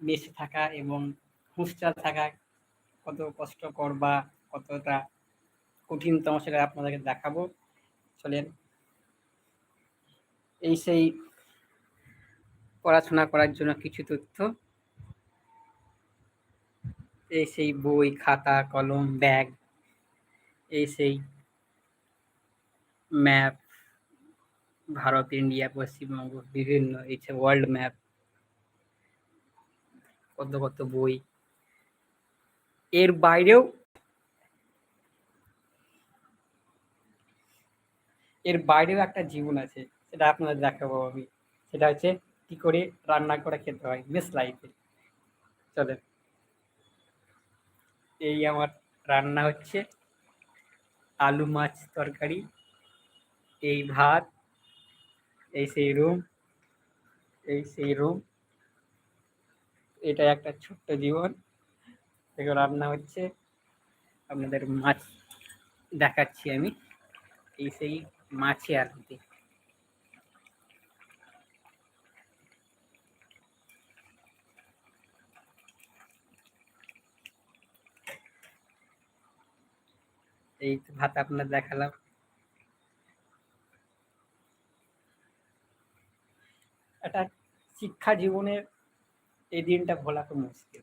বেঁচে থাকা এবং হুঁশচাল থাকা কত কষ্টকর বা কতটা কঠিনতম সেটা আপনাদেরকে দেখাবো। চলেন। এই সেই পড়াশোনা করার জন্য কিছু তথ্য। এই সেই বই, খাতা, কলম, ব্যাগ, এই সেই ম্যাপ, ভারত, ইন্ডিয়া, পশ্চিমবঙ্গ, বিভিন্ন এই যে ওয়ার্ল্ড ম্যাপ কত কত বই। এর বাইরেও এর বাইরেও একটা জীবন আছে, সেটা আপনাদের দেখাবো আমি। সেটা হচ্ছে কি করে রান্না করে খেতে হয় বেশ লাইফে চলেন। এই আমার রান্না হচ্ছে আলু মাছ তরকারি, এই ভাত, এই সেই রুম এই সেই রুম এটা একটা ছোট্ট জীবন। এগুলো রান্না হচ্ছে। আপনাদের মাছ দেখাচ্ছি আমি। এই সেই মাছে আর কি। এই ভাত আপনার দেখালাম। একটা শিক্ষা জীবনের এই দিনটা ভোলা তো মুশকিল।